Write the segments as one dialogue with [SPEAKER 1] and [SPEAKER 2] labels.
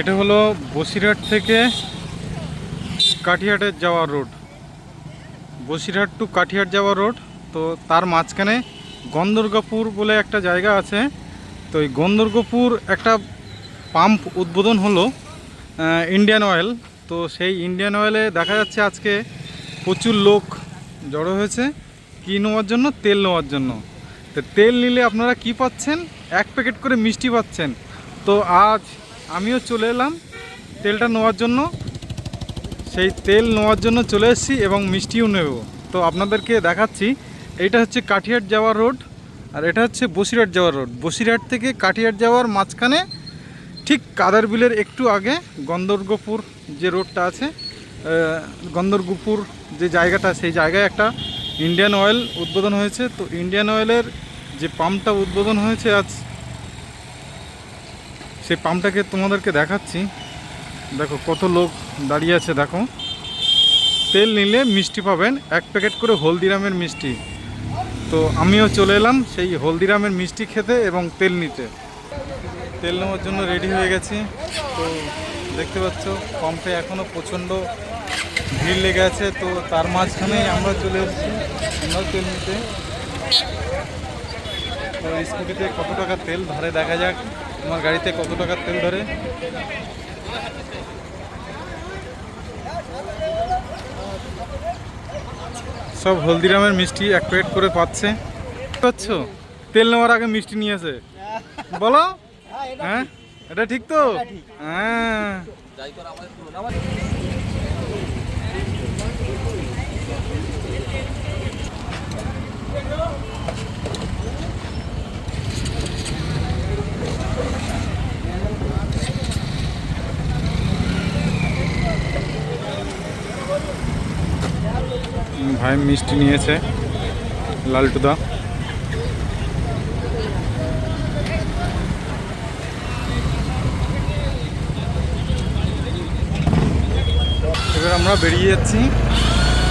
[SPEAKER 1] এটা হলো বসিরহাট থেকে কাঠিহাটের যাওয়া রোড। বসিরহাট টু কাঠিহাট যাওয়া রোড, তো তার মাঝখানে গন্ধর্গপুর বলে একটা জায়গা আছে। তো এই গন্ধর্গপুর একটা পাম্প উদ্বোধন হলো ইন্ডিয়ান অয়েল তো সেই ইন্ডিয়ান অয়েলে দেখা যাচ্ছে আজকে প্রচুর লোক জড়ো হয়েছে, কী নেওয়ার জন্য? তেল নেওয়ার জন্য। তো তেল নিলে আপনারা কি পাচ্ছেন? এক প্যাকেট করে মিষ্টি পাচ্ছেন। তো আজ আমিও চলে এলাম। তেলটা নেওয়ার জন্য। সেই তেল নেওয়ার জন্য চলে এসেছি এবং মিষ্টিও নেব। তো আপনাদেরকে দেখাচ্ছি এটা হচ্ছে কাঠিয়াট যাওয়ার রোড আর এটা হচ্ছে বসিরহাট যাওয়ার রোড। বসিরহাট থেকে কাঠিয়াট যাওয়ার মাঝখানে ঠিক কাদার বিলের একটু আগে গন্ধর্গপুর যে রোডটা আছে আহ, গন্ধর্গপুর যে জায়গাটা সেই জায়গায় একটা ইন্ডিয়ান অয়েল উদ্বোধন হয়েছে। তো ইন্ডিয়ান অয়েলের যে পাম্পটা উদ্বোধন হয়েছে আজ সেই পাম্পটাকে তোমাদেরকে দেখাচ্ছি। দেখো কত লোক দাঁড়িয়ে আছে, দেখো। তেল নিলে মিষ্টি পাবেন, এক প্যাকেট করে হলদিরামের মিষ্টি। তো আমিও চলে এলাম সেই হলদিরামের মিষ্টি খেতে এবং তেল নিতে। তেল নেওয়ার জন্য রেডি হয়ে গেছি। তো দেখতে পাচ্ছ, পাম্পে এখনও প্রচণ্ড ভিড় লেগে আছে। তো তার মাঝখানেই আমরা চলে এসেছি। আমরাও তেল নিতে। স্কুটিতে কত টাকা তেল ধরে? দেখা যাক তোমার গাড়িতে কত টাকা তেল ধরে। সব হলদিরামের মিষ্টি এক প্লেট করে পাচ্ছে। পাচ্ছ? তেল নেওয়ার আগে মিষ্টি নিয়ে নিয়েছে বলো? হ্যাঁ এটা ঠিক। তো? হ্যাঁ। ভাই মিষ্টি নিয়েছে, লালটুদা। এবার আমরা বেরিয়ে যাচ্ছি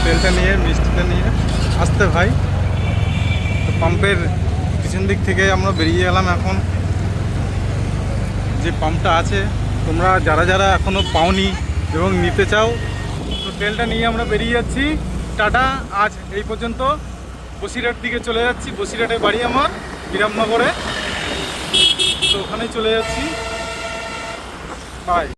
[SPEAKER 1] তেলটা নিয়ে, মিষ্টিটা নিয়ে। আসতে ভাই, তো পাম্পের পিছন দিক থেকে আমরা বেরিয়ে এলাম এখন। যে পাম্পটা আছে, তোমরা যারা যারা এখনও পাওনি এবং নিতে চাও, তো তেলটা নিয়ে আমরা বেরিয়ে যাচ্ছি। টাটা, আজ এই পর্যন্ত। বসিরহাট দিকে চলে যাচ্ছি বসিরহাটে বাড়ি আমার, বিরামনগরে। তো ওখানেই চলে যাচ্ছি। বাই